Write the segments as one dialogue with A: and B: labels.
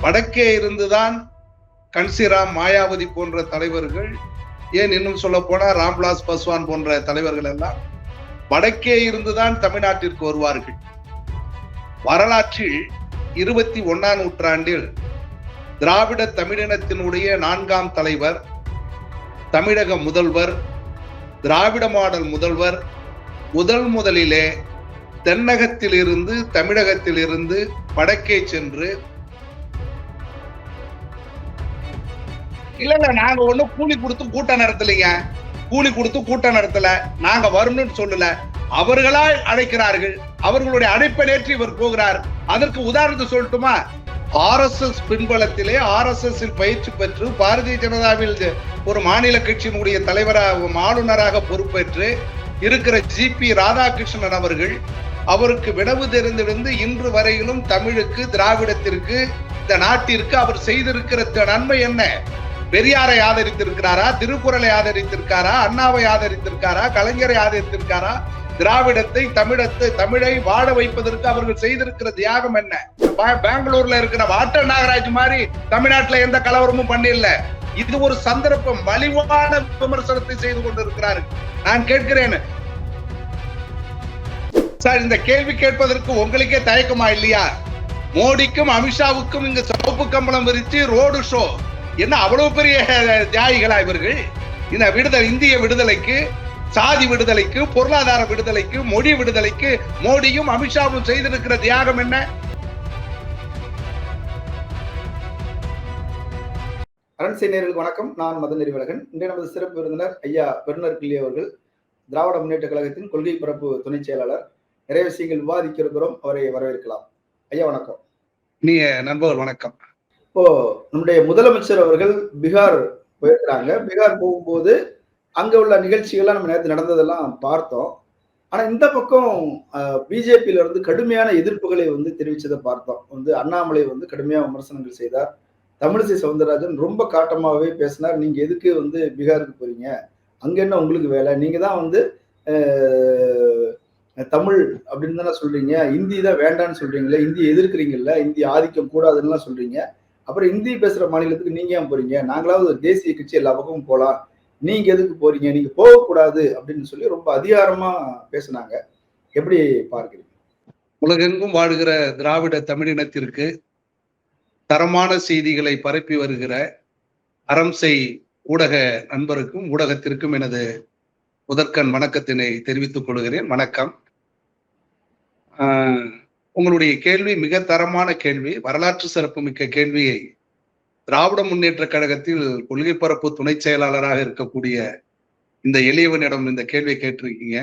A: வடக்கே இருந்துதான் கன்சிராம் மாயாவதி போன்ற தலைவர்கள் ஏன் இன்னும் சொல்ல போனா ராம்விலாஸ் பஸ்வான் போன்ற தலைவர்கள் எல்லாம் வடக்கே இருந்துதான் தமிழ்நாட்டிற்கு வருவார்கள். வரலாற்றில் இருபத்தி ஒன்னாம் நூற்றாண்டில் திராவிட தமிழினத்தினுடைய நான்காம் தலைவர் தமிழக முதல்வர் திராவிட மாடல் முதல்வர் முதல் முதலிலே தென்னகத்திலிருந்து தமிழகத்திலிருந்து வடக்கே சென்று இல்ல இல்ல நாங்க ஒண்ணும் கூலி கொடுத்து கூட்டம் நடத்தலைங்க. கூலி கொடுத்து கூட்டம் நடத்தல. நாங்க வரணும்னு சொல்லல. அவர்களால் அழைக்கிறார்கள். அவர்களுடைய அழைப்பை நேற்று இவர் போகிறார். அதற்கு உதாரணத்தை சொல்லட்டுமா? ஆர் எஸ் எஸ் பின்பலத்திலே ஆர் எஸ் எஸ் பயிற்சி பெற்று பாரதிய ஜனதாவில் ஒரு மாநில கட்சியினுடைய தலைவராக ஆளுநராக பொறுப்பேற்று இருக்கிற ஜி பி ராதாகிருஷ்ணன் அவர்கள் அவருக்கு விடவு தெரிந்திருந்து இன்று வரையிலும் தமிழுக்கு திராவிடத்திற்கு இந்த நாட்டிற்கு அவர் செய்திருக்கிற த- நன்மை என்ன? பெரியாரை ஆதரித்திருக்கிறாரா? திருக்குறளை ஆதரித்திருக்காரா? அண்ணாவை ஆதரித்திருக்காரா? கலைஞரை ஆதரித்திருக்காரா? திராவிடத்தை தமிழத்தை தமிழை வாழ வைப்பதற்கு அவர்கள் செய்திருக்கிற தியாகம் என்ன? பெங்களூர்ல இருக்கிற வாட்டர் நாகராஜ் மாதிரி தமிழ்நாட்டுல எந்த கலவரமும் பண்ணில்ல. இது ஒரு சந்தர்ப்பம் மலிவான விமர்சனத்தை செய்து கொண்டிருக்கிறாரு. நான் கேட்கிறேன். சார் இந்த கேள்வி கேட்பதற்கு உங்களுக்கே தயக்கமா இல்லையா? மோடிக்கும் அமித்ஷாவுக்கும் இங்க சவுப்பு கம்பளம் விரிச்சு ரோடு ஷோ. என்ன அவ்வளவு பெரிய தியாகிகளா இவர்கள்? இந்த விடுதலை இந்திய விடுதலைக்கு சாதி விடுதலைக்கு பொருளாதார விடுதலைக்கு மொழி விடுதலைக்கு மோடியும் அமித்ஷாவும் செய்திருக்கிற தியாகம் என்ன?
B: அரண்சை நேர்களுக்கு வணக்கம். நான் மதன் நெறிவழகன் இன்றைய நமது சிறப்பு விருந்தினர் ஐயா பெருனர் கிள்ளி அவர்கள் திராவிட முன்னேற்ற கழகத்தின் கொள்கை பரப்பு துணை செயலாளர். நிறைய விஷயங்கள் விவாதிக்க இருக்கிறோம் அவரை வரவேற்கலாம். ஐயா வணக்கம்.
A: நீ நண்பர்கள் வணக்கம்.
B: இப்போ நம்முடைய முதலமைச்சர் அவர்கள் பீகார் போயிருக்கிறாங்க. பீகார் போகும்போது அங்க உள்ள நிகழ்ச்சிகள்லாம் நம்ம நேற்று நடந்ததெல்லாம் பார்த்தோம். ஆனா இந்த பக்கம் பிஜேபியில இருந்து கடுமையான எதிர்ப்புகளை வந்து தெரிவிச்சதை பார்த்தோம். வந்து அண்ணாமலை வந்து கடுமையா விமர்சனங்கள் செய்தார். தமிழிசை சவுந்தரராஜன் ரொம்ப காட்டமாகவே பேசினார். நீங்க எதுக்கு வந்து பீகாருக்கு போறீங்க? அங்க என்ன உங்களுக்கு வேலை? நீங்க தான் வந்து தமிழ் அப்படின்னு தானே சொல்றீங்க. இந்தி தான் வேண்டாம்னு சொல்றீங்களே இந்தி எதிர்க்கிறீங்கல்ல இந்தி ஆதிக்கம் கூடாதுன்னு சொல்றீங்க. அப்புறம் இந்தி பேசுற மாநிலத்துக்கு நீங்க ஏன் போறீங்க? நாங்களாவது தேசிய கட்சி எல்லா பக்கமும் போலாம். நீங்க எதுக்கு போறீங்க? நீங்க போகக்கூடாது அப்படின்னு சொல்லி ரொம்ப அதிகாரமா பேசினாங்க. எப்படி பார்க்கிறீங்க?
A: உலகெங்கும் வாழுகிற திராவிட தமிழினத்திற்கு தரமான செய்திகளை பரப்பி வருகிற அரம்சை ஊடக நண்பருக்கும் ஊடகத்திற்கும் எனது முதற்கண் வணக்கத்தினை தெரிவித்துக் கொள்கிறேன். வணக்கம். ஆஹ், உங்களுடைய கேள்வி மிக தரமான கேள்வி வரலாற்று சிறப்புமிக்க கேள்வியை திராவிட முன்னேற்ற கழகத்தில் கொள்கை பரப்பு துணை செயலாளராக இருக்கக்கூடிய இந்த எளியவனிடம் இந்த கேள்வியை கேட்டிருக்கீங்க.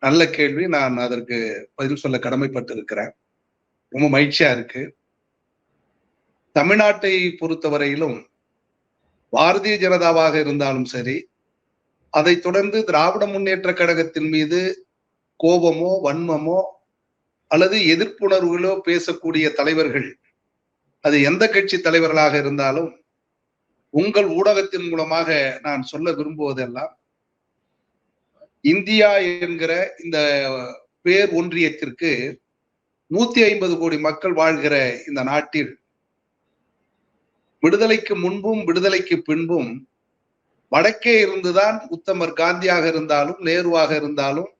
A: நல்ல கேள்வி. நான் அதற்கு பதில் சொல்ல கடமைப்பட்டு இருக்கிறேன் ரொம்ப மகிழ்ச்சியா இருக்கு. தமிழ்நாட்டை பொறுத்தவரையிலும் பாரதிய ஜனதாவாக இருந்தாலும் சரி அதைத் தொடர்ந்து திராவிட முன்னேற்ற கழகத்தின் மீது கோபமோ வன்மமோ அல்லது எதிர்ப்புணர்வுகளோ பேசக்கூடிய தலைவர்கள் அது எந்த கட்சி தலைவர்களாக இருந்தாலும் உங்கள் ஊடகத்தின் மூலமாக நான் சொல்ல விரும்புவதெல்லாம் இந்தியா என்கிற இந்த பேர் ஒன்றியத்திற்கு நூத்தி ஐம்பது கோடி மக்கள் வாழ்கிற இந்த நாட்டில் விடுதலைக்கு முன்பும் விடுதலைக்கு பின்பும் வடக்கே இருந்துதான் உத்தமர் காந்தியாக இருந்தாலும் நேருவாக இருந்தாலும்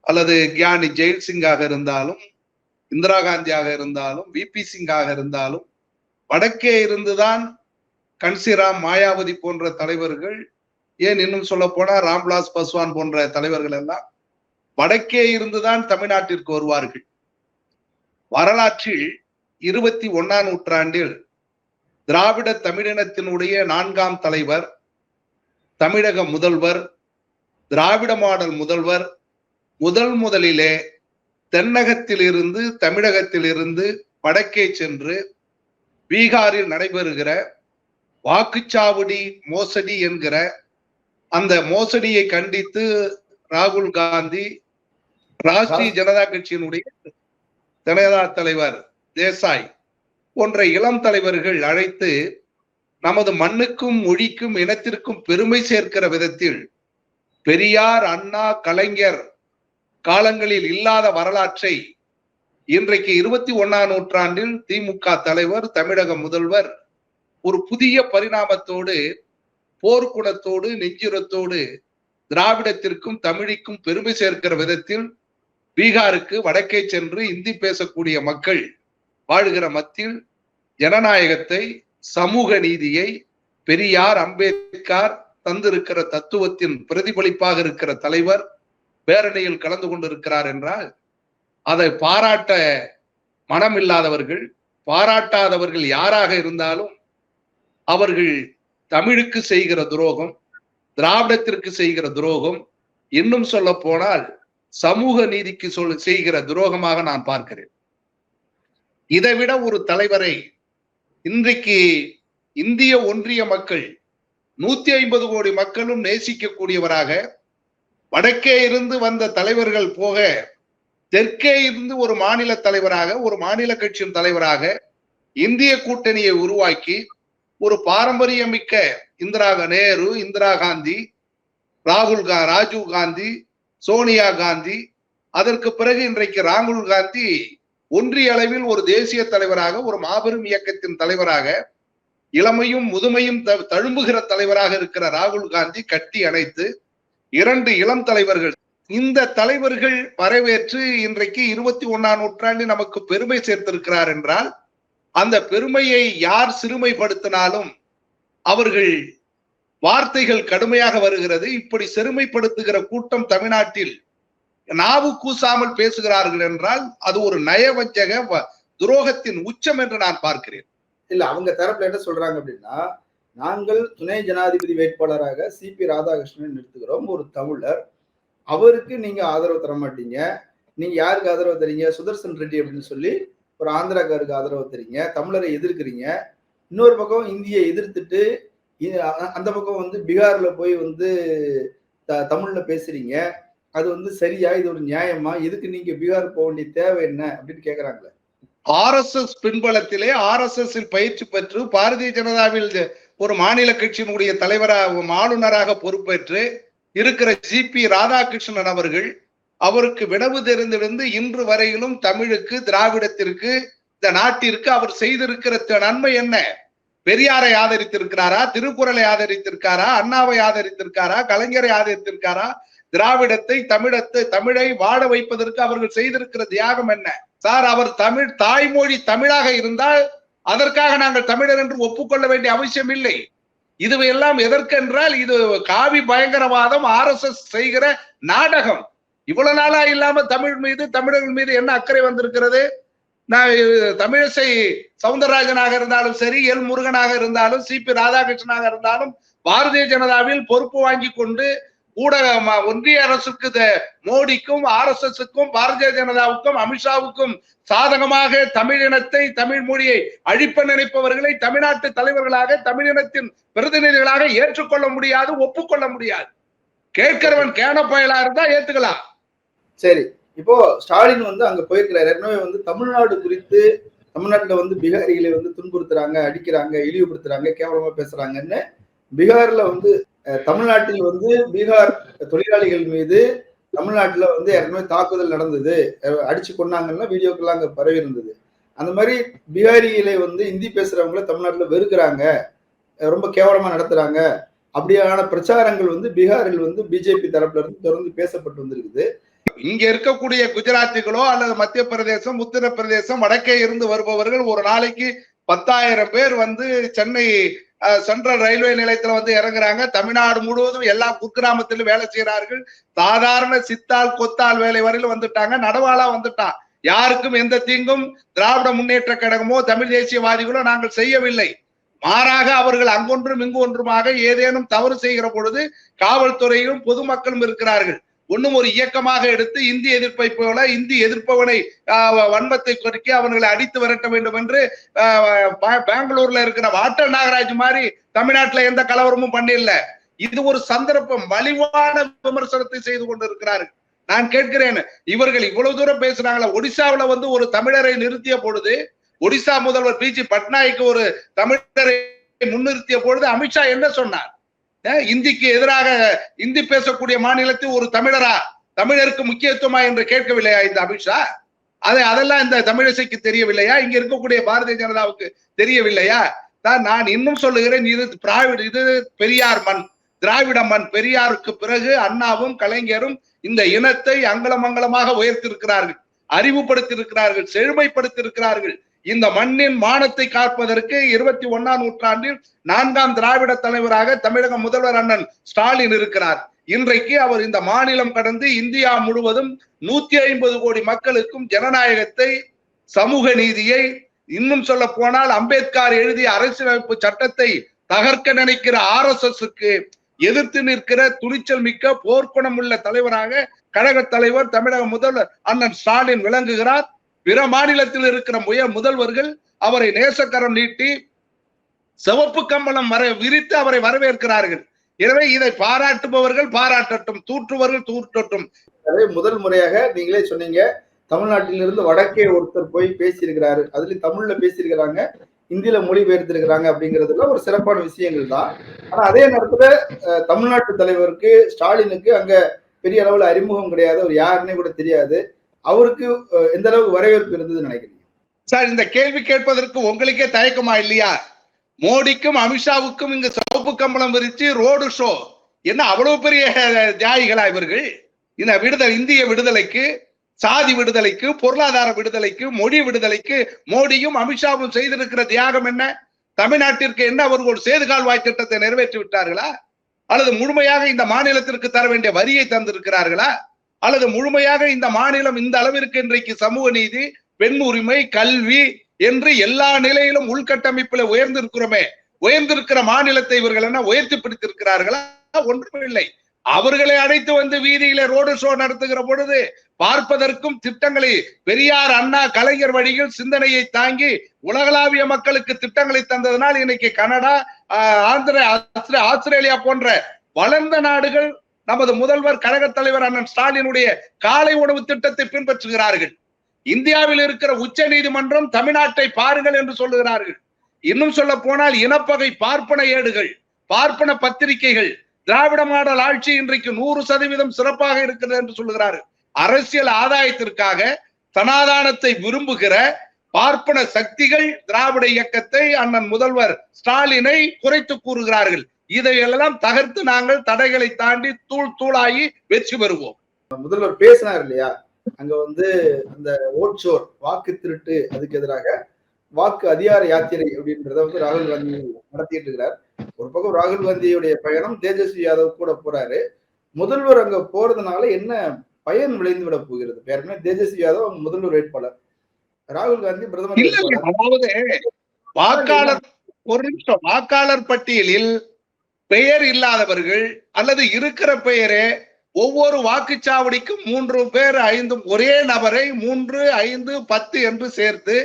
A: அல்லது கியானி ஜெயில் சிங்காக இருந்தாலும் இந்திரா காந்தியாக இருந்தாலும் விபி சிங்காக இருந்தாலும் வடக்கே இருந்துதான் கன்சிராம் மாயாவதி போன்ற தலைவர்கள் ஏன் இன்னும் சொல்ல போனா ராம்விலாஸ் பஸ்வான் போன்ற தலைவர்கள் எல்லாம் வடக்கே இருந்துதான் தமிழ்நாட்டிற்கு வருவார்கள். வரலாற்றில் இருபத்தி ஒன்னாம் நூற்றாண்டில் திராவிட தமிழினத்தினுடைய நான்காம் தலைவர் தமிழக முதல்வர் திராவிட மாடல் முதல்வர் முதல் முதலிலே தென்னகத்திலிருந்து தமிழகத்திலிருந்து வடக்கே சென்று பீகாரில் நடைபெறுகிற வாக்குச்சாவடி மோசடி என்கிற அந்த மோசடியை கண்டித்து ராகுல் காந்தி ராஷ்டிரிய ஜனதா கட்சியினுடைய ஜனதா தலைவர் தேசாய் போன்ற இளம் தலைவர்கள் அழைத்து நமது மண்ணுக்கும் மொழிக்கும் இனத்திற்கும் பெருமை சேர்க்கிற விதத்தில் பெரியார் அண்ணா கலைஞர் காலங்களில் இல்லாத வரலாற்றை இன்றைக்கு இருபத்தி ஒன்னாம் நூற்றாண்டில் திமுக தலைவர் தமிழக முதல்வர் ஒரு புதிய பரிணாமத்தோடு போர்க்குணத்தோடு நெஞ்சுரத்தோடு திராவிடத்திற்கும் தமிழிக்கும் பெருமை சேர்க்கிற விதத்தில் பீகாருக்கு வடக்கே சென்று இந்தி பேசக்கூடிய மக்கள் வாழ்கிற மத்தியில் ஜனநாயகத்தை சமூக நீதியை பெரியார் அம்பேத்கர் தந்திருக்கிற தத்துவத்தின் பிரதிபலிப்பாக இருக்கிற தலைவர் பேரணியில் கலந்து கொண்டிருக்கிறார் என்றால் அதை பாராட்ட மனம் இல்லாதவர்கள் பாராட்டாதவர்கள் யாராக இருந்தாலும் அவர்கள் தமிழுக்கு செய்கிற துரோகம் திராவிடத்திற்கு செய்கிற துரோகம் இன்னும் சொல்ல போனால் சமூக நீதிக்கு சொல் செய்கிற துரோகமாக நான் பார்க்கிறேன். இதைவிட ஒரு தலைவரை இன்றைக்கு இந்திய ஒன்றிய மக்கள் நூத்தி ஐம்பது கோடி மக்களும் நேசிக்கக்கூடியவராக வடக்கே இருந்து வந்த தலைவர்கள் போக தெற்கே இருந்து ஒரு மாநில தலைவராக ஒரு மாநில கட்சியின் தலைவராக இந்திய கூட்டணியை உருவாக்கி ஒரு பாரம்பரியமிக்க இந்திரா நேரு இந்திரா காந்தி ராகுல் கா ராஜீவ் காந்தி சோனியா காந்தி அதற்கு பிறகு இன்றைக்கு ராகுல் காந்தி ஒன்றிய அளவில் ஒரு தேசிய தலைவராக ஒரு மாபெரும் இயக்கத்தின் தலைவராக இளமையும் முதுமையும் த- தழும்புகிற தலைவராக இருக்கிற ராகுல் காந்தி கட்டி அணைத்து இரண்டு இளம் தலைவர்கள். இந்த தலைவர்கள் வரவேற்று இன்றைக்கு இருபத்தி ஒன்னாம் நூற்றாண்டு நமக்கு பெருமை சேர்த்திருக்கிறார் என்றால் அந்த பெருமையை யார் சிறுமைப்படுத்தினாலும் அவர்கள் வார்த்தைகள் கடுமையாக வருகிறது. இப்படி சிறுமைப்படுத்துகிற கூட்டம் தமிழ்நாட்டில் நாவு கூசாமல் பேசுகிறார்கள் என்றால் அது ஒரு நயவஞ்சக வ- துரோகத்தின் உச்சம் என்று நான் பார்க்கிறேன்.
B: இல்ல அவங்க தரப்புல என்ன சொல்றாங்க அப்படின்னா நாங்கள் துணை ஜனாதிபதி வேட்பாளராக சிபி ராதாகிருஷ்ணன் நிறுத்துகிறோம். ஒரு தமிழர். அவருக்கு நீங்க ஆதரவு தர மாட்டீங்க. நீங்க யாருக்கு ஆதரவு தரீங்க? சுதர்சன் ரெட்டி அப்படின்னு சொல்லி ஒரு ஆந்திராக்காருக்கு ஆதரவு தரீங்க. தமிழரை எதிர்க்கிறீங்க. இன்னொரு பக்கம் இந்தியை எதிர்த்துட்டு அந்த பக்கம் வந்து பீகார்ல போய் வந்து த- தமிழ்ல பேசுறீங்க. அது வந்து சரியா? இது ஒரு நியாயமா? எதுக்கு நீங்க பீகார் போக வேண்டிய தேவை என்ன? அப்படின்னு கேக்குறாங்களே.
A: ஆர் எஸ் எஸ் பின்பலத்திலே ஆர் எஸ் எஸ் பயிற்சி பெற்று பாரதிய ஜனதாவில் ஒரு மாநில கட்சியினுடைய தலைவராக ஆளுநராக பொறுப்பேற்று இருக்கிற ஜி பி ராதாகிருஷ்ணன் அவர்கள் அவருக்கு வினவு தெரிந்திருந்து இன்று வரையிலும் தமிழுக்கு திராவிடத்திற்கு இந்த நாட்டிற்கு அவர் செய்திருக்கிற த- நன்மை என்ன? பெரியாரை ஆதரித்திருக்கிறாரா? திருக்குறளை ஆதரித்திருக்காரா? அண்ணாவை ஆதரித்திருக்காரா? கலைஞரை ஆதரித்திருக்காரா? திராவிடத்தை தமிழத்தை தமிழை வாழ வைப்பதற்கு அவர்கள் செய்திருக்கிற தியாகம் என்ன? சார் அவர் தமிழ் தாய்மொழி தமிழாக இருந்தால் அதற்காக நாங்கள் தமிழர் என்று ஒப்புக்கொள்ள வேண்டிய அவசியம் இல்லை. இதுவெல்லாம் எதற்கென்றால் இது காவி பயங்கரவாதம் ஆர் எஸ் எஸ் செய்கிற நாடகம். இவ்வளவு நாளா இல்லாம தமிழ் மீது தமிழர்கள் மீது என்ன அக்கறை வந்திருக்கிறது? நான் தமிழிசை சவுந்தரராஜனாக இருந்தாலும் சரி எல் முருகனாக இருந்தாலும் சி பி ராதாகிருஷ்ணனாக இருந்தாலும் பாரதிய ஜனதாவில் பொறுப்பு வாங்கி கொண்டு ஊடக ஒன்றிய அரசுக்கு த- மோடிக்கும் ஆர் எஸ் எஸ்க்கும் பாரதிய ஜனதாவுக்கும் அமித்ஷாவுக்கும் சாதகமாக தமிழினத்தை தமிழ் மொழியை அழிப்ப நினைப்பவர்களை தமிழ்நாட்டு தலைவர்களாக தமிழினத்தின் பிரதிநிதிகளாக ஏற்றுக்கொள்ள முடியாது ஒப்புக்கொள்ள முடியாது. கேட்கிறவன் கேன பயலா இருந்தா ஏத்துக்கலாம்.
B: சரி இப்போ ஸ்டாலின் வந்து அங்க போயிருக்கிறார். ஏற்கனவே வந்து தமிழ்நாடு குறித்து தமிழ்நாட்டுல வந்து பீகாரிகளை வந்து துன்புறுத்துறாங்க அடிக்கிறாங்க இழிவுபடுத்துறாங்க கேவலமா பேசுறாங்கன்னு பீகார்ல வந்து தமிழ்நாட்டில் வந்து பீகார் தொழிலாளிகள் மீது தமிழ்நாட்டில் வந்து ஏற்கனவே தாக்குதல் நடந்தது. அடிச்சு கொண்டாங்கன்னா வீடியோக்கெல்லாம் அங்கே பரவி இருந்தது. அந்த மாதிரி பீகாரிகளை வந்து இந்தி பேசுறவங்கள தமிழ்நாட்டில் வெறுக்கிறாங்க. ரொம்ப கேவலமாக நடத்துறாங்க. அப்படியான பிரச்சாரங்கள் வந்து பீகாரில் வந்து பிஜேபி தரப்புல இருந்து தொடர்ந்து பேசப்பட்டு வந்திருக்குது.
A: இங்க இருக்கக்கூடிய குஜராத்திகளோ அல்லது மத்திய பிரதேசம் உத்தரப்பிரதேசம் வடக்கே இருந்து வருபவர்கள் ஒரு நாளைக்கு பத்தாயிரம் பேர் வந்து சென்னை சென்ட்ரல் ரயில்வே நிலையத்துல வந்து இறங்குறாங்க. தமிழ்நாடு முழுவதும் எல்லா குக்கிராமத்திலும் வேலை செய்யறார்கள் சாதாரண சித்தால் கொத்தால் வேலை வரையிலும் வந்துட்டாங்க. நடவாளா வந்துட்டான் யாருக்கும் எந்த தீங்கும் திராவிட முன்னேற்ற கழகமோ தமிழ் தேசியவாதிகளோ நாங்கள் செய்யவில்லை. மாறாக அவர்கள் அங்கொன்றும் இங்கு ஒன்றுமாக ஏதேனும் தவறு செய்கிற பொழுது காவல்துறையும் பொதுமக்களும் இருக்கிறார்கள். ஒன்னும் ஒரு இயக்கமாக எடுத்து இந்தி எதிர்ப்பை போல இந்தி எதிர்ப்பவனை ஆஹ், வன்மத்தை கொடுக்கி அவர்களை அடித்து விரட்ட வேண்டும் என்று ஆஹ், பெங்களூர்ல இருக்கிற வாட்டர் நாகராஜ் மாதிரி தமிழ்நாட்டுல எந்த கலவரமும் பண்ணில்ல. இது ஒரு சந்தர்ப்பம் மலிவான விமர்சனத்தை செய்து கொண்டிருக்கிறார்கள். நான் கேட்கிறேன் இவர்கள் இவ்வளவு தூரம் பேசுறாங்களா ஒடிசாவுல வந்து ஒரு தமிழரை நிறுத்திய பொழுது ஒடிசா முதல்வர் பிஜி பட்நாயக் ஒரு தமிழரை முன்னிறுத்திய பொழுது அமித்ஷா என்ன சொன்னார்? இந்திக்கு எதிராக இந்தி பேசக்கூடிய மாநிலத்தில் ஒரு தமிழரா? தமிழருக்கு முக்கியத்துவமா என்று கேட்கவில்லையா இந்த அமித்ஷா? அதை அதெல்லாம் இந்த தமிழிசைக்கு தெரியவில்லையா? இங்க இருக்கக்கூடிய பாரதிய ஜனதாவுக்கு தெரியவில்லையா? தான் நான் இன்னும் சொல்லுகிறேன் இது திராவிட இது பெரியார் மண். திராவிட மண் பெரியாருக்கு பிறகு அண்ணாவும் கலைஞரும் இந்த இனத்தை அங்கலமங்கலமாக உயர்த்திருக்கிறார்கள் அறிவுபடுத்தியிருக்கிறார்கள் செழுமைப்படுத்தியிருக்கிறார்கள். இந்த மண்ணின் மானத்தை காப்பதற்கு இருபத்தி ஒன்னாம் நூற்றாண்டில் நான்காம் திராவிட தலைவராக தமிழக முதல்வர் அண்ணன் ஸ்டாலின் இருக்கிறார். இன்றைக்கு அவர் இந்த மாநிலம் கடந்து இந்தியா முழுவதும் நூத்தி ஐம்பது கோடி மக்களுக்கும் ஜனநாயகத்தை சமூக நீதியை இன்னும் சொல்ல போனால் அம்பேத்கர் எழுதிய அரசியலமைப்பு சட்டத்தை தகர்க்க நினைக்கிற ஆர் எஸ் எஸ்க்கு எதிர்த்து நிற்கிற துணிச்சல் மிக்க போர்க்குணம் உள்ள தலைவராக கழக தலைவர் தமிழக முதல்வர் அண்ணன் ஸ்டாலின் விளங்குகிறார். பிற மாநிலத்தில் இருக்கிற முய முதல்வர்கள் அவரை நேசக்கரம் நீட்டி சிவப்பு கம்பளம் வர விரித்து அவரை வரவேற்கிறார்கள். எனவே இதை பாராட்டுபவர்கள் பாராட்டட்டும் தூற்றுபவர்கள் தூற்றட்டும்.
B: முதல் முறையாக நீங்களே சொன்னீங்க தமிழ்நாட்டிலிருந்து வடக்கே ஒருத்தர் போய் பேசியிருக்கிறாரு. அதுலயும் தமிழ்ல பேசியிருக்கிறாங்க இந்தியில மொழிபெயர்த்திருக்கிறாங்க அப்படிங்கிறதுல ஒரு சிறப்பான விஷயங்கள் தான். ஆனா அதே நேரத்துல அஹ், தமிழ்நாட்டு தலைவருக்கு ஸ்டாலினுக்கு அங்க பெரிய அளவுல அறிமுகம் கிடையாது அவர் யாருன்னே கூட தெரியாது. அவருக்கு எந்த அளவுக்கு வரவேற்பு இருந்ததுன்னு நினைக்கிறீங்க?
A: சார் இந்த கேள்வி கேட்பதற்கு உங்களுக்கே தயக்கமா இல்லையா? மோடிக்கும் அமித்ஷாவுக்கும் இங்கு சிவப்பு கம்பளம் விரிச்சு ரோடு ஷோ. என்ன அவ்வளவு பெரிய தியாகிகளா இவர்கள்? இந்த விடுதலை இந்திய விடுதலைக்கு சாதி விடுதலைக்கு பொருளாதார விடுதலைக்கு மொழி விடுதலைக்கு மோடியும் அமித்ஷாவும் செய்திருக்கிற தியாகம் என்ன? தமிழ்நாட்டிற்கு என்ன அவர்கள் ஒரு சேதுகால்வாய் திட்டத்தை நிறைவேற்றி விட்டார்களா? அல்லது முழுமையாக இந்த மாநிலத்திற்கு தர வேண்டிய வரியை தந்திருக்கிறார்களா? அல்லது முழுமையாக இந்த மாநிலம் இந்த அளவிற்கு இன்றைக்கு சமூக நீதி பெண் உரிமை கல்வி என்று எல்லா நிலையிலும் உள்கட்டமைப்புல உயர்ந்திருக்கிறோமே உயர்ந்திருக்கிற மாநிலத்தை இவர்கள் என்ன உயர்த்தி பிடித்திருக்கிறார்களா? ஒன்றுமில்லை. அவர்களை அழைத்து வந்து வீதியில ரோடு ஷோ நடத்துகிற பொழுது பார்ப்பதற்கும் திட்டங்களை பெரியார் அண்ணா கலைஞர் வழியில் சிந்தனையை தாங்கி உலகளாவிய மக்களுக்கு திட்டங்களை தந்ததனால் இன்னைக்கு கனடா ஆஹ், ஆந்திர ஆஸ்திரே- ஆஸ்திரேலியா போன்ற வளர்ந்த நாடுகள் நமது முதல்வர் கழக தலைவர் அண்ணன் ஸ்டாலினுடைய காலை உணவு திட்டத்தை பின்பற்றுகிறார்கள். இந்தியாவில் இருக்கிற உச்ச நீதிமன்றம் தமிழ்நாட்டை பாருங்கள் என்று சொல்லுகிறார்கள். இன்னும் சொல்ல போனால் இனப்பகை பார்ப்பன ஏடுகள் பார்ப்பன பத்திரிகைகள் திராவிட மாடல் ஆட்சி இன்றைக்கு நூறு சதவீதம் சிறப்பாக இருக்கிறது என்று சொல்லுகிறார்கள். அரசியல் ஆதாயத்திற்காக சனாதானத்தை விரும்புகிற பார்ப்பன சக்திகள் திராவிட இயக்கத்தை அண்ணன் முதல்வர் ஸ்டாலினை குறைத்து கூறுகிறார்கள். இதையெல்லாம் தகர்த்து நாங்கள் தடைகளை தாண்டி தூள் தூளாகி வெற்றி பெறுவோம்.
B: முதல்வர் பேசினார் இல்லையா? அங்க வந்து அந்த ஓட்சோர் வாக்கு திருட்டு அதுக்கு எதிராக வாக்கு அதிகார யாத்திரை அப்படின்றத வந்து ராகுல் காந்தி நடத்திட்டு இருக்கிறார். ஒரு பக்கம் ராகுல் காந்தியுடைய பயணம் தேஜஸ்வி யாதவ் கூட போறாரு. முதல்வர் அங்க போறதுனால என்ன பயன் விளைந்து விட போகிறது? ஏற்கனவே தேஜஸ்வி யாதவ் அவங்க முதல்வர் வேட்பாளர். ராகுல் காந்தி பிரதமர்
A: வாக்காளர் ஒரு நிமிஷம். வாக்காளர் பட்டியலில் பெயர் இல்லாதவர்கள் அல்லது இருக்கிற பெயரே ஒவ்வொரு வாக்குச்சாவடிக்கும் மூன்று பேர் ஐந்தும் ஒரே நபரை மூன்று ஐந்து பத்து என்று சேர்த்து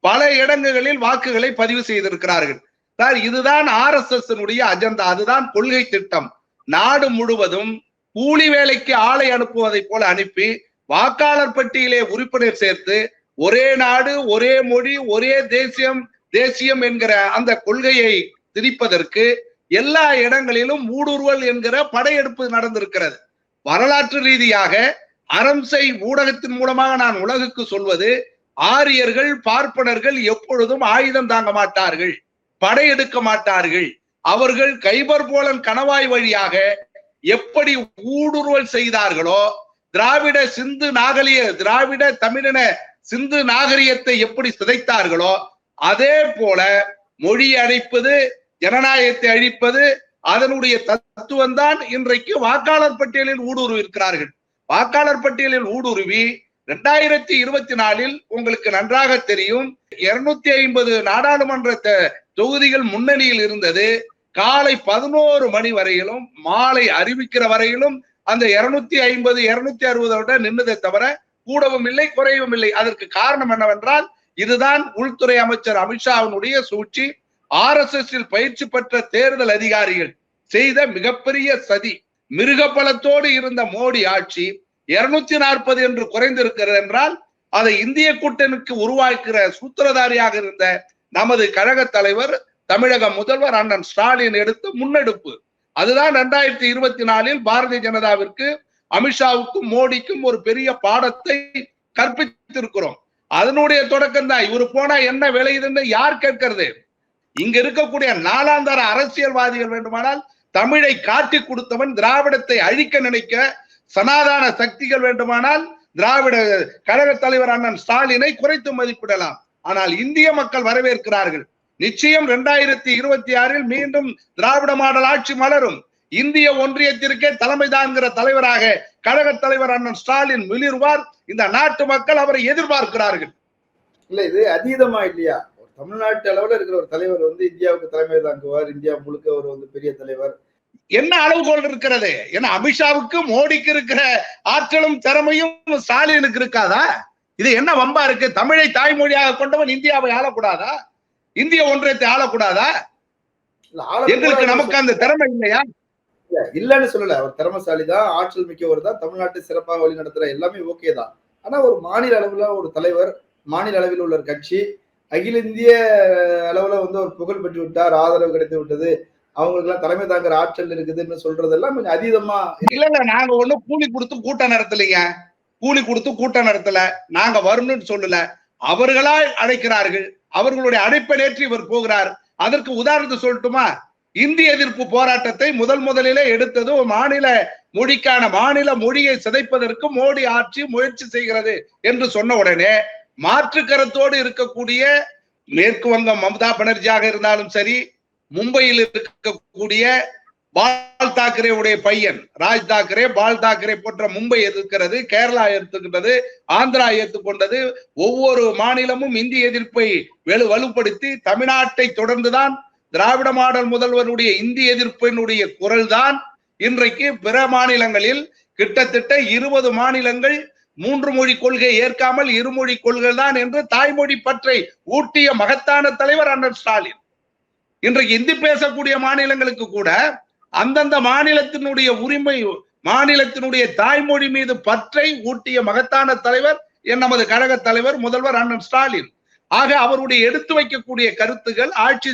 A: பல இடங்களில் வாக்குகளை பதிவு செய்திருக்கிறார்கள். சார் இதுதான் ஆர் எஸ் எஸ் அஜெண்டா அதுதான் கொள்கை திட்டம். நாடு முழுவதும் கூலி வேலைக்கு ஆளை அனுப்புவதை போல அனுப்பி வாக்காளர் பட்டியலே உறுப்பினர் சேர்த்து ஒரே நாடு ஒரே மொழி ஒரே தேசியம் தேசியம் என்கிற அந்த கொள்கையை திணிப்பதற்கு எல்லா இடங்களிலும் ஊடுருவல் என்கிற படையெடுப்பு நடந்திருக்கிறது. வரலாற்று ரீதியாக அரம்சை ஊடகத்தின் மூலமாக நான் உலகுக்கு சொல்வது ஆரியர்கள் பார்ப்பனர்கள் எப்பொழுதும் ஆயுதம் தாங்க மாட்டார்கள் படையெடுக்க மாட்டார்கள். அவர்கள் கைபர் போலன் கணவாய் வழியாக எப்படி ஊடுருவல் செய்தார்களோ திராவிட சிந்து நாகரிக திராவிட தமிழின சிந்து நாகரிகத்தை எப்படி சிதைத்தார்களோ அதே போல மொழி அழைப்பது ஜனநாயகத்தை அழிப்பது அதனுடைய தத்துவம் தான் இன்றைக்கு வாக்காளர் பட்டியலில் ஊடுருவி இருக்கிறார்கள் வாக்காளர் பட்டியலில் ஊடுருவி இரண்டாயிரத்தி இருபத்தி நாலில் உங்களுக்கு நன்றாக தெரியும். இருநூத்தி ஐம்பது நாடாளுமன்ற தொகுதிகள் முன்னணியில் இருந்தது. காலை பதினோரு மணி வரையிலும் மாலை அறிவிக்கிற வரையிலும் அந்த இருநூத்தி ஐம்பது இருநூத்தி அறுபதை விட நின்னதை தவிர கூடவும் இல்லை குறையவும் இல்லை. அதற்கு காரணம் என்னவென்றால் இதுதான் உள்துறை அமைச்சர் அமித்ஷாவினுடைய சூழ்ச்சி. ஆர் எஸ் எஸ் பயிற்சி பெற்ற தேர்தல் அதிகாரிகள் செய்த மிகப்பெரிய சதி மிருகபலத்தோடு இருந்த மோடி ஆட்சி இருநூத்தி நாற்பது என்று குறைந்திருக்கிறது என்றால் அதை இந்திய கூட்டணிக்கு உருவாக்குகிற சூத்திரதாரியாக இருந்த நமது கழக தலைவர் தமிழக முதல்வர் அண்ணன் ஸ்டாலின் எடுத்து முன்னெடுப்பு. அதுதான் இரண்டாயிரத்தி இருபத்தி நாலில் பாரதிய ஜனதாவிற்கு அமித்ஷாவுக்கும் மோடிக்கும் ஒரு பெரிய பாடத்தை கற்பித்திருக்கிறோம். அதனுடைய தொடக்கம் தான் இவரு போனா என்ன விளையுதுன்னு யார் கேட்கறது? இங்க இருக்கக்கூடிய நாலாந்தர அரசியல்வாதிகள் வேண்டுமானால் தமிழை காட்டி கொடுத்தவன் திராவிடத்தை அழிக்க நினைக்க சனாதான சக்திகள் வேண்டுமானால் திராவிட கழக தலைவர் அண்ணன் ஸ்டாலினை குறைத்து மதிப்பிடலாம். ஆனால் இந்திய மக்கள் வரவேற்கிறார்கள். நிச்சயம் இரண்டாயிரத்தி இருபத்தி ஆறில் மீண்டும் திராவிட மாடல் ஆட்சி மலரும். இந்திய ஒன்றியத்திற்கே தலைமை தான்கிற தலைவராக கழக தலைவர் அண்ணன் ஸ்டாலின் மிளிர்வார். இந்த நாட்டு மக்கள் அவரை எதிர்பார்க்கிறார்கள்.
B: இல்ல இது அதீதமா இல்லையா? தமிழ்நாட்டு அளவுல இருக்கிற ஒரு தலைவர் வந்து இந்தியாவுக்கு தலைமை தாங்குவார். இந்தியா முழுக்க ஒரு வந்து பெரிய தலைவர்.
A: என்ன அளவுகோல் இருக்கிறது? ஏன்னா அமித்ஷாவுக்கு மோடிக்கு இருக்கிற ஆற்றலும் திறமையும் ஸ்டாலினுக்கு இருக்காதா? இது என்ன வம்பா இருக்கு? தமிழை தாய்மொழியாக கொண்டவன் இந்தியாவை ஆளக்கூடாதா? இந்திய ஒன்றியத்தை ஆளக்கூடாதா? எங்களுக்கு நமக்கு அந்த திறமை இல்லையா?
B: இல்லன்னு சொல்லல. அவர் திறமசாலி தான் ஆற்றல் மிக்கவர் தான் தமிழ்நாட்டை சிறப்பாக வழி நடத்துற எல்லாமே ஓகே தான். ஆனா ஒரு மாநில அளவுல ஒரு தலைவர் மாநில அளவில் உள்ள ஒரு கட்சி அகில இந்திய அளவுல வந்து ஒரு புகழ் பெற்று விட்டார் ஆதரவு கிடைத்து விட்டது. அவங்களுக்கு எல்லாம் தலைமை தாங்குற ஆற்றல் இருக்குதுன்னு சொல்றதெல்லாம் கொஞ்சம் அதீதமா
A: இல்ல நாங்க ஒண்ணு கூலி கொடுத்து கூட்டம் நடத்தலைங்க. கூலி கொடுத்து கூட்டம் நடத்தல. நாங்க வரணும்னு சொல்லல. அவர்களா அழைக்கிறார்கள். அவர்களுடைய அழைப்பை நேற்று இவர் போகிறார். அதற்கு உதாரணத்தை சொல்லட்டுமா? இந்திய எதிர்ப்பு போராட்டத்தை முதல் முதலிலே எடுத்தது மாநில மொழிக்கான மாநில மொழியை சிதைப்பதற்கு மோடி ஆட்சி முயற்சி செய்கிறது என்று சொன்ன உடனே மாற்று கருத்தோடு இருக்கக்கூடிய மேற்கு வங்கம் மம்தா பானர்ஜியாக இருந்தாலும் சரி மும்பையில் இருக்கக்கூடிய பால் தாக்கரே உடைய பையன் ராஜ் தாக்கரே பால் தாக்கரே போன்ற மும்பை எதிர்க்கிறது கேரளா எடுத்துக்கின்றது ஆந்திரா ஏற்றுக்கொண்டது ஒவ்வொரு மாநிலமும் இந்திய எதிர்ப்பை வலு வலுப்படுத்தி தமிழ்நாட்டை தொடர்ந்துதான் திராவிட மாடல் முதல்வருடைய இந்திய எதிர்ப்பினுடைய குரல் தான் இன்றைக்கு பிற மாநிலங்களில் கிட்டத்தட்ட இருபது மாநிலங்கள் மூன்று மொழி கொள்கை ஏற்காமல் இருமொழி கொள்கை தான் என்று தாய்மொழி பற்றை ஊட்டிய மகத்தான தலைவர் அண்ணன் ஸ்டாலின். இன்றைக்கு இந்தி பேசக்கூடிய மாநிலங்களுக்கு கூட அந்தந்த மாநிலத்தினுடைய உரிமை மாநிலத்தினுடைய தாய்மொழி மீது பற்றை ஊட்டிய மகத்தான தலைவர் என் நமது கழக தலைவர் முதல்வர் அண்ணன் ஸ்டாலின். ஆக அவருடைய எடுத்து வைக்கக்கூடிய கருத்துகள் ஆட்சி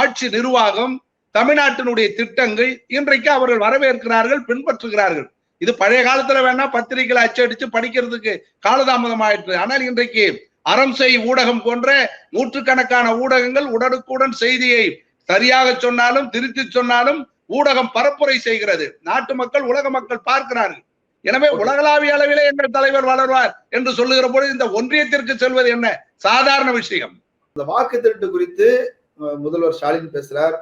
A: ஆட்சி நிர்வாகம் தமிழ்நாட்டினுடைய திட்டங்கள் இன்றைக்கு அவர்கள் வரவேற்கிறார்கள் பின்பற்றுகிறார்கள். இது பழைய காலத்துல வேணா பத்திரிகைகளை அச்சடிச்சு படிக்கிறதுக்கு காலதாமதம் ஆயிற்று. ஆனால் இன்றைக்கு அறம் செய் ஊடகம் போன்ற நூற்றுக்கணக்கான ஊடகங்கள் உடனுக்குடன் செய்தியை சரியாக சொன்னாலும் திருத்தி சொன்னாலும் ஊடகம் பரப்புரை செய்கிறது. நாட்டு மக்கள் உலக மக்கள் பார்க்கிறார்கள். எனவே உலகளாவிய அளவிலே எங்கள் தலைவர் வளர்வார் என்று சொல்லுகிற பொழுது இந்த ஒன்றியத்திற்கு செல்வது என்ன? சாதாரண விஷயம்.
B: இந்த வாக்கு திருட்டு குறித்து முதல்வர் ஸ்டாலின் பேசுறார்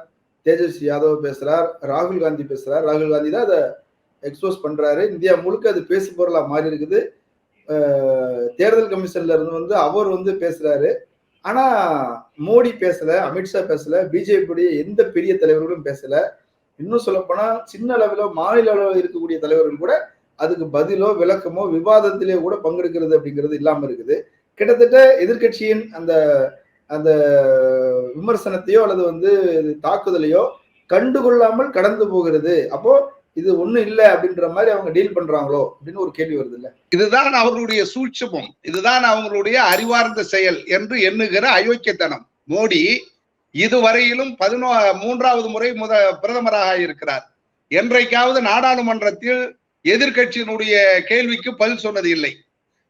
B: தேஜஸ்வி யாதவ் பேசுறார் ராகுல் காந்தி பேசுறார். ராகுல் காந்தி தான் அதை எக்ஸ்போஸ் பண்றாரு. இந்தியா முழுக்க அது பேசு பொருளா மாறி இருக்குது. தேர்தல் கமிஷன்ல இருந்து வந்து அவர் வந்து பேசுறாரு. ஆனா மோடி பேசல அமித்ஷா பேசல பிஜேபியுடைய எந்த பெரிய தலைவர்களும் பேசல. இன்னும் சொல்ல போனா சின்ன அளவிலோ மாநில அளவில் இருக்கக்கூடிய தலைவர்கள் கூட அதுக்கு பதிலோ விளக்கமோ விவாதத்திலே கூட பங்கெடுக்கிறது அப்படிங்கிறது இல்லாம இருக்குது. கிட்டத்தட்ட எதிர்க்கட்சியின் அந்த அந்த விமர்சனத்தையோ அல்லது வந்து தாக்குதலையோ கண்டுகொள்ளாமல் கடந்து போகிறது. அப்போ இது ஒண்ணும் இல்லை அப்படின்ற மாதிரி அவங்க டீல் பண்றாங்களோ அப்படின்னு ஒரு கேள்வி வருது இல்ல.
A: இதுதான் அவர்களுடைய சூட்சமம். இதுதான் அவங்களுடைய அறிவார்ந்த செயல் என்று எண்ணுகிற அயோக்கியத்தனம். மோடி இதுவரையிலும் பதினோ மூன்றாவது முறை முத பிரதமராக இருக்கிறார். என்றைக்காவது நாடாளுமன்றத்தில் எதிர்க்கட்சியினுடைய கேள்விக்கு பதில் சொன்னது இல்லை.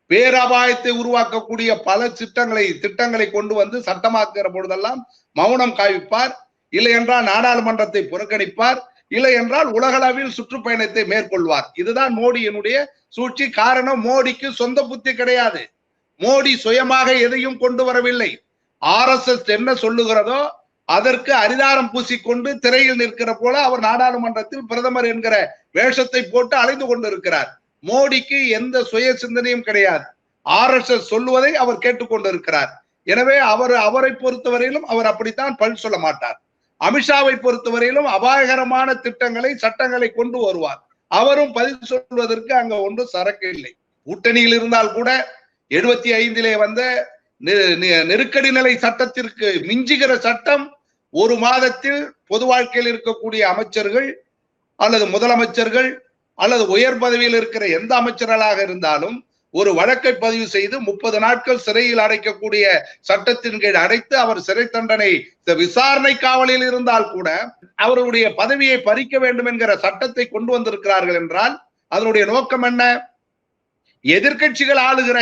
A: பேரபாயத்தை உருவாக்கக்கூடிய பல திட்டங்களை திட்டங்களை கொண்டு வந்து சட்டமாக்குகிற பொழுதெல்லாம் மௌனம் காவிப்பார். இல்லை என்றால் நாடாளுமன்றத்தை புறக்கணிப்பார். இல்லை என்றால் உலகளவில் சுற்றுப்பயணத்தை மேற்கொள்வார். இதுதான் மோடியினுடைய சூழ்ச்சி. காரணம் மோடிக்கு சொந்த புத்தி கிடையாது. மோடி சுயமாக எதையும் கொண்டு வரவில்லை. ஆர் எஸ் எஸ் என்ன சொல்லுகிறதோ அதற்கு அரிதாரம் பூசிக்கொண்டு திரையில் நிற்கிற போல அவர் நாடாளுமன்றத்தில் பிரதமர் என்கிற வேஷத்தை போட்டு அலைந்து கொண்டிருக்கிறார். மோடிக்கு எந்த சுய சிந்தனையும் கிடையாது. ஆர் எஸ் எஸ் சொல்லுவதை அவர் கேட்டுக்கொண்டிருக்கிறார். எனவே அவர் அவரை பொறுத்தவரையிலும் அவர் அப்படித்தான் பல் சொல்ல மாட்டார். அமித்ஷாவை பொறுத்தவரையிலும் அபாயகரமான திட்டங்களை சட்டங்களை கொண்டு வருவார். அவரும் பதில் சொல்வதற்கு அங்க ஒன்றும் சரக்கு இல்லை. கூட்டணியில் இருந்தால் கூட எழுபத்தி ஐந்திலே வந்த நெ- நெ- நெருக்கடி நிலை சட்டத்திற்கு மிஞ்சுகிற சட்டம் ஒரு மாதத்தில் பொது வாழ்க்கையில் இருக்கக்கூடிய அமைச்சர்கள் அல்லது முதலமைச்சர்கள் அல்லது உயர் பதவியில் இருக்கிற எந்த அமைச்சர்களாக இருந்தாலும் ஒரு வழக்கை பதிவு செய்து முப்பது நாட்கள் சிறையில் அடைக்கக்கூடிய சட்டத்தின் கீழ் அடைத்து அவர் சிறை தண்டனை விசாரணை காவலில் இருந்தால் கூட அவருடைய பதவியை பறிக்க வேண்டும் என்கிற சட்டத்தை கொண்டு வந்திருக்கிறார்கள் என்றால் அதனுடைய நோக்கம் என்ன? எதிர்க்கட்சிகள் ஆளுகிற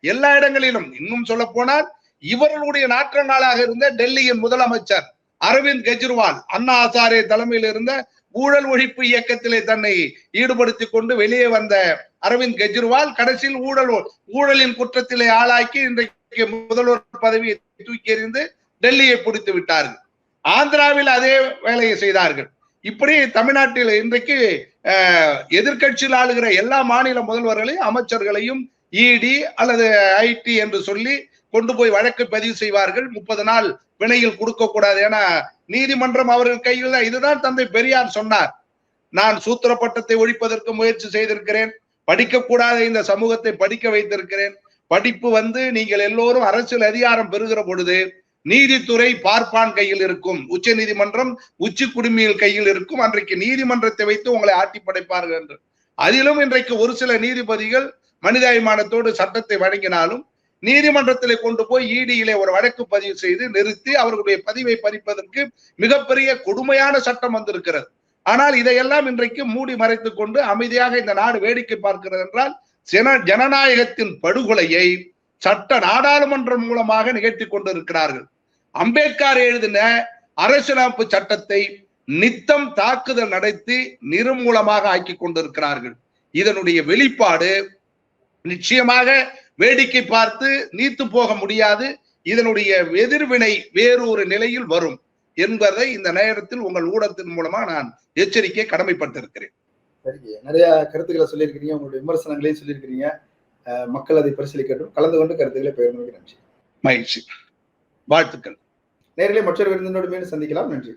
A: எல்லா இடங்களிலும் இன்னும் சொல்ல போனால் இவர்களுடைய நாளாக இருந்த டெல்லியின் முதலமைச்சர் அரவிந்த் கெஜ்ரிவால் அண்ணா ஹசாரே தலைமையில் இருந்த ஊழல் ஒழிப்பு இயக்கத்திலே தன்னை ஈடுபடுத்திக் கொண்டு வெளியே வந்த அரவிந்த் கெஜ்ரிவால் கடைசியில் ஊழல் ஊழலின் குற்றத்திலே ஆளாக்கி இன்றைக்கு முதல்வர் பதவியை தூக்கி எறிந்து டெல்லியை பிடித்து விட்டார்கள். ஆந்திராவில் அதே வேலையை செய்தார்கள். இப்படி தமிழ்நாட்டில் இன்றைக்கு எதிர்கட்சியில் ஆளுகிற எல்லா மாநில முதல்வர்களையும் அமைச்சர்களையும் இடி அல்லது ஐடி என்று சொல்லி கொண்டு போய் வழக்கு பதிவு செய்வார்கள். முப்பது நாள் வினையில் கொடுக்க கூடாது ஏன்னா நீதிமன்றம் அவர்கள் கையில் தான். இதுதான் தந்தை பெரியார் சொன்னார். நான் சூத்திர பட்டத்தை ஒழிப்பதற்கு முயற்சி செய்திருக்கிறேன். படிக்கக்கூடாத இந்த சமூகத்தை படிக்க வைத்திருக்கிறேன். படிப்பு வந்து நீங்கள் எல்லோரும் அரசியல் அதிகாரம் பெறுகிற பொழுது நீதித்துறை பார்ப்பான் கையில் இருக்கும். உச்ச நீதிமன்றம் உச்சி குடுமியில் கையில் இருக்கும். அன்றைக்கு நீதிமன்றத்தை வைத்து உங்களை ஆட்டி படைப்பார்கள் என்று. அதிலும் இன்றைக்கு ஒரு சில நீதிபதிகள் மனிதாபிமானத்தோடு சட்டத்தை வழங்கினாலும் நீதிமன்றத்திலே கொண்டு போய் இடியிலே ஒரு வழக்கு பதிவு செய்து நிறுத்தி அவர்களுடைய பதிவை பறிப்பதற்கு மிகப்பெரிய கொடுமையான சட்டம் வந்திருக்கிறது. ஆனால் இதையெல்லாம் இன்றைக்கு மூடி மறைத்துக் கொண்டு அமைதியாக இந்த நாடு வேடிக்கை பார்க்கிறது என்றால் ஜன ஜனநாயகத்தின் படுகொலையை சட்ட நாடாளுமன்றம் மூலமாக நிகழ்த்தி கொண்டிருக்கிறார்கள். அம்பேத்கர் எழுதின அரசியலமைப்பு சட்டத்தை நித்தம் தாக்குதல் நடத்தி நிர்மூலமாக ஆக்கி கொண்டிருக்கிறார்கள். இதனுடைய வெளிப்பாடு நிச்சயமாக வேடிக்கை பார்த்து நீத்து போக முடியாது. இதனுடைய எதிர்வினை வேறொரு நிலையில் வரும் என்பதை இந்த நேரத்தில் உங்கள் ஊடகத்தின் மூலமா நான் எச்சரிக்கை கடமைப்பட்டிருக்கிறேன்
B: சரிங்க. நிறைய கருத்துக்களை சொல்லியிருக்கிறீங்க. உங்களுடைய விமர்சனங்களையும் சொல்லியிருக்கிறீங்க. மக்கள் அதை பரிசீலிக்கட்டும். கலந்து கொண்டு கருத்துக்களை பகிர்ந்து நன்றி.
A: மகிழ்ச்சி. வாழ்த்துக்கள்.
B: நேரிலே மற்றொரு விருந்தினோடு மீண்டும் சந்திக்கலாம். நன்றி.